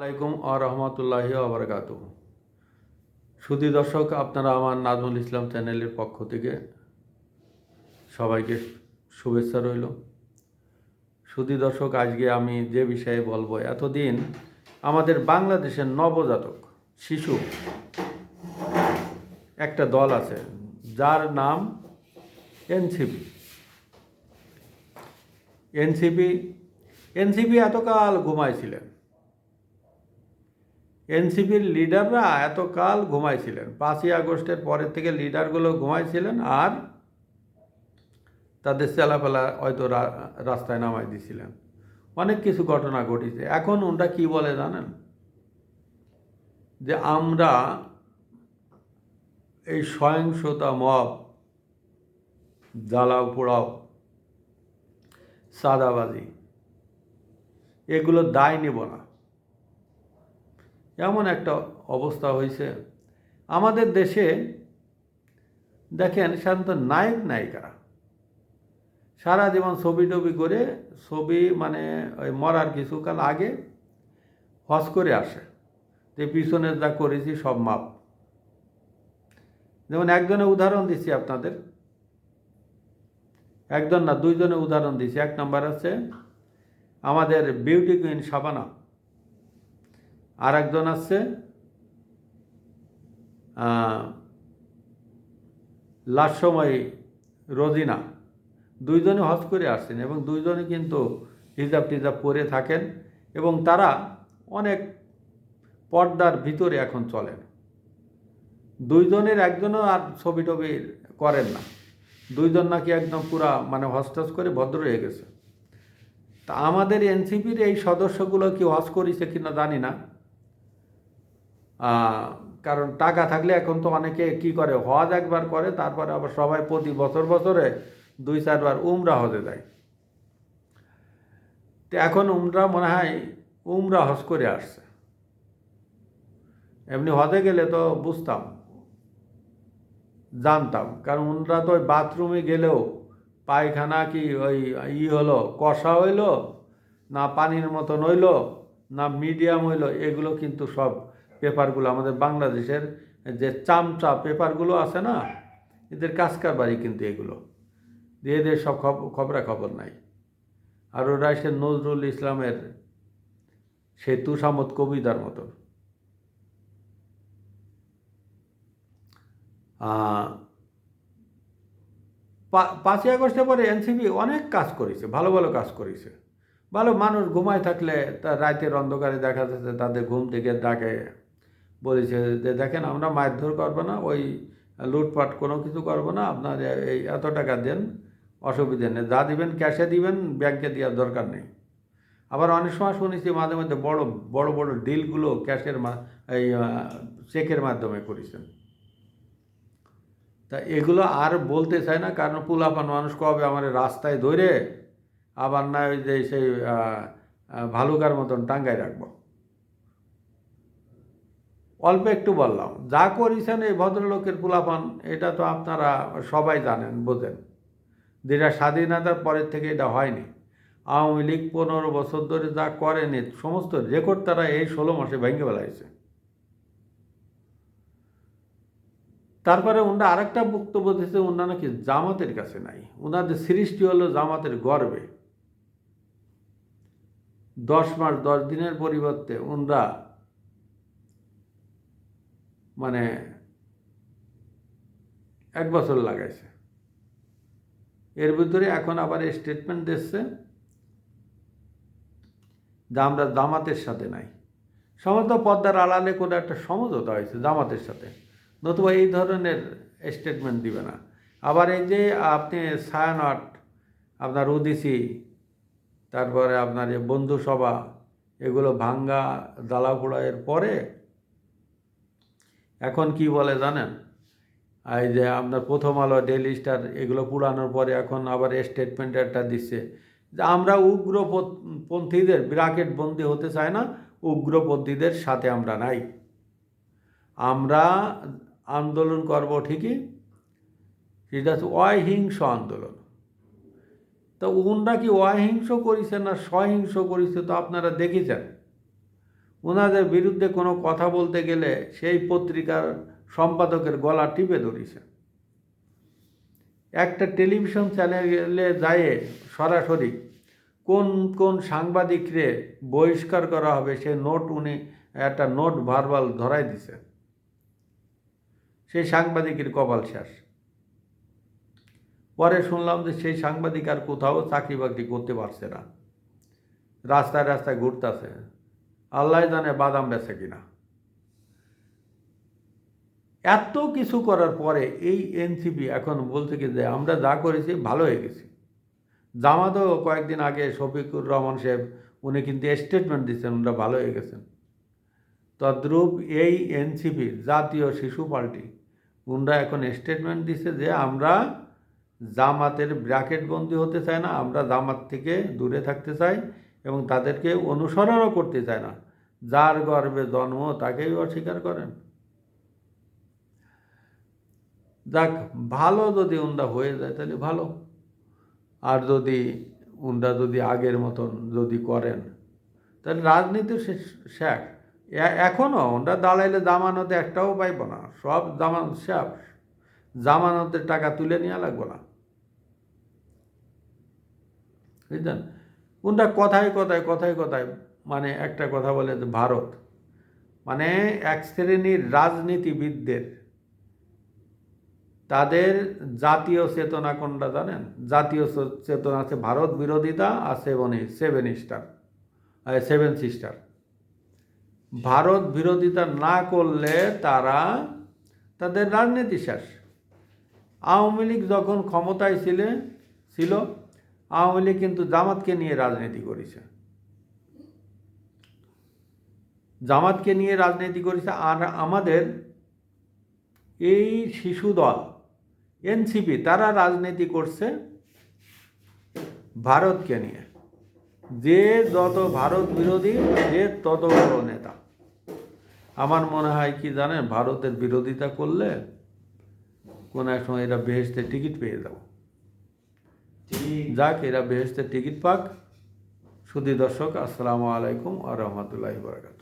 আলাইকুম আ রহমতুল্লাহি আবরকাত সুদী দর্শক, আপনারা আমার নাজমুল ইসলাম চ্যানেলের পক্ষ থেকে সবাইকে শুভেচ্ছা রইল। সুদী দর্শক, আজকে আমি যে বিষয়ে বলব, এতদিন আমাদের বাংলাদেশের নবজাতক শিশু একটা দল আছে, যার নাম এনসিপি। এনসিপি এনসিপি এতকাল ঘুমাইছিলেন এনসিপির লিডাররা এতকাল ঘুমাইছিলেন। পাঁচই আগস্টের পরের থেকে লিডারগুলো ঘুমাইছিলেন আর তাদের চেলাফেলা হয়তো রাস্তায় নামাই দিছিলেন। অনেক কিছু ঘটনা ঘটেছে। এখন ওনরা কি বলে জানেন? যে আমরা এই সহিংসতা মব, জ্বালাও পোড়াও সাদাবাজি এগুলো দায় নেব না। এমন একটা অবস্থা হয়েছে। আমাদের দেশে দেখেন সাধারণত নায়ক, নায়িকারা। সারা জীবন ছবি টবি করে, ছবি মানে ওই মরার কিছুকাল আগে হজ করে আসে। যে পিছনে যা করেছি সব মাপ। যেমন একজনের উদাহরণ দিচ্ছি আপনাদের। একজন না, দুইজনের উদাহরণ দিচ্ছি। এক নম্বর আছে আমাদের বিউটি কুইন শাবানা আর একজন আছে লাস্যময়ী রোজিনা। দুইজনে হজ করে আসছেন এবং দুইজনে কিন্তু হিজাব টিজাব পরে থাকেন এবং তারা অনেক পর্দার ভিতরে এখন চলেন। দুইজনের একজনও আর ছবি টবি করেন না। দুইজন নাকি একদম পুরা মানে হস্টাস করে ভদ্র হয়ে গেছে। তা আমাদের এনসিপির এই সদস্যগুলো কি হজ করেছে কিনা জানি না। কারণ টাকা থাকলে এখন তো অনেকে কি করে, হজ একবার করে, তারপরে আবার সবাই প্রতি বছর বছরে দুই চারবার উমরা হজে যায়। তো এখন উমরা মনে হয় উমরা হজ করে আসছে। এমনি হজে গেলে তো বুঝতাম, জানতাম, কারণ উমরা তো ওই বাথরুমে গেলেও পায়খানা কি ওই ই হলো, কষা হইল, না পানির মতন হইল, না মিডিয়াম হইল, এগুলো কিন্তু সব পেপারগুলো আমাদের বাংলাদেশের যে চামচা পেপারগুলো আছে না এদের কাজকার বাড়ি কিন্তু এগুলো। দিয়ে এদের সব খবরা খবর নাই। আর ওরা সে নজরুল ইসলামের সে তুষামত কবিতার মতো আহ, পা- পাঁচই আগস্টের পরে এনসিপি অনেক কাজ করেছে ভালো ভালো কাজ করেছে। ভালো মানুষ ঘুমায় থাকলে তার রাতের অন্ধকারে দেখা যাচ্ছে তাদের ঘুম থেকে ডাকে। বলেছে যে দেখেন আমরা মারধর করব না, ওই লুটপাট কোনো কিছু করব না, আপনার এই এত টাকা দেন, অসুবিধে নেই, যা দিবেন ক্যাশে দিবেন, ব্যাংকে দেওয়ার দরকার নেই। আবার অনেক সময় শুনেছি মাঝে মধ্যে বড় বড় বড় ডিলগুলো ক্যাশের এই চেকের মাধ্যমে করেছেন। তা এগুলো আর বলতে চায় না, কারণ পুলাপান মানুষ কবে আমার রাস্তায় ধরে আবার না ওই যে সেই ভালুকার মতন টাঙ্গায় রাখব। অল্প একটু বললাম। যা করেছেন এই ভদ্রলোকের পুলাপান, এটা তো আপনারা সবাই জানেন, বোঝেন। যেটা স্বাধীনতার পরের থেকে এটা হয়নি। আওয়ামী লীগ পনেরো বছর ধরে যা করেনি, সমস্ত রেকর্ড তারা এই ষোলো মাসে ভেঙে ফেলাইছে। তারপরে ওনারা আরেকটা বক্তব্য দিয়েছে ওনারা নাকি জামাতের কাছে নাই। ওনাদের সৃষ্টি হলো জামাতের গর্বে। দশ মাস, দশ দিনের পরিবর্তে ওনরা মানে এক বছর লাগাইছে। এর ভিতরে এখন আবার স্টেটমেন্ট দিচ্ছে যে আমরা জামাতের সাথে নাই। সমস্ত পদ্মার আড়ালে কোনো একটা সমঝোতা হয়েছে জামাতের সাথে। নতুবা এই ধরনের স্টেটমেন্ট দিবে না। আবার এই যে আপনি ছায়ানট, আপনার ওদিসি তারপরে আপনার যে বন্ধুসভা, এগুলো ভাঙ্গা, জ্বালাপোড়াইয়ের পরে এখন কি বলে জানেন? এই যে আপনার প্রথম আলো ডেলি স্টার এগুলো পুরানোর পরে এখন আবার স্টেটমেন্ট একটা দিচ্ছে। যে আমরা উগ্রপন্থীদের ব্রাকেট বন্দি হতে চাই না, উগ্রপন্থীদের সাথে আমরা নাই। আমরা আন্দোলন করব ঠিকই সেটা হচ্ছে অহিংস আন্দোলন। তা উনরা কি অহিংস করেছে না সহিংস করেছে তো আপনারা দেখেছেন? ওনাদের বিরুদ্ধে কোনো কথা বলতে গেলে সেই পত্রিকার সম্পাদকের গলা টিপে ধরিছে। একটা টেলিভিশন চ্যানেলে যায় সরাসরি কোন কোন সাংবাদিকরে বহিষ্কার করা হবে সে নোট উনি একটা নোট ভারবাল ধরাই দিছে। সেই সাংবাদিকের কপাল শেষ। পরে শুনলাম যে সেই সাংবাদিক আর কোথাও চাকরি বাকরি করতে পারছে না। রাস্তায় রাস্তায় ঘুরতেছে। আল্লাহ জানে বাদাম বেছে কিনা। এত কিছু করার পরে এই এনসিপি এখন বলছে কি যে আমরা যা করেছি ভালো হয়ে গেছি। জামাতও কয়েকদিন আগে শফিকুর রহমান সাহেব, উনি কিন্তু স্টেটমেন্ট দিচ্ছেন ওনারা ভালো হয়ে গেছেন। তদ্রূপ এই এনসিপি, জাতীয় শিশু পার্টি, উনরা এখন স্টেটমেন্ট দিচ্ছে যে আমরা জামাতের ব্র্যাকেটবন্দি হতে চাই না, আমরা জামাত থেকে দূরে থাকতে চাই। এবং তাদেরকে অনুসরণও করতে চায় না। যার গর্বে জন্ম, তাকেই অস্বীকার করেন। যাক, ভালো যদি উন্ডা হয়ে যায়, তাহলে ভালো। আর যদি উন্ডা যদি আগের মতন যদি করেন, তাহলে রাজনীতি এ- এখনও ওনরা দাঁড়াইলে জামানতে একটাও পাইব না। সব জামান শেষ। জামানতের টাকা তুলে নেওয়া লাগবে না। বুঝলেন? কোনটা কথায় কথায় কথায় কথায় মানে একটা কথা বলে ভারত মানে এক শ্রেণির রাজনীতিবিদদের, তাদের জাতীয় চেতনা কোনটা জানেন? জাতীয় চেতনা আছে ভারত বিরোধিতা, আর seven seven star seven sister. Bharat বিরোধিতা না করলে তারা তাদের রাজনীতি শেষ। আওয়ামী লীগ যখন ক্ষমতায় ছিলে, ছিল আওয়ামী লীগ কিন্তু জামাতকে নিয়ে রাজনীতি করেছে। জামাতকে নিয়ে রাজনীতি করেছে আর আমাদের এই শিশু দল, এনসিপি, তারা রাজনীতি করছে ভারতকে নিয়ে। যে যত ভারত বিরোধী সে তত বড় নেতা। আমার মনে হয় কি জানেন, ভারতের বিরোধিতা করলে কোনো এক সময় এরা বেহেস্তের টিকিট পেয়ে যাব। যাক এরা বেহেস্তের টিকিট পাক। সুদী দর্শক আসসালামু আলাইকুম আ রহমতুল্লাহি বরাকাত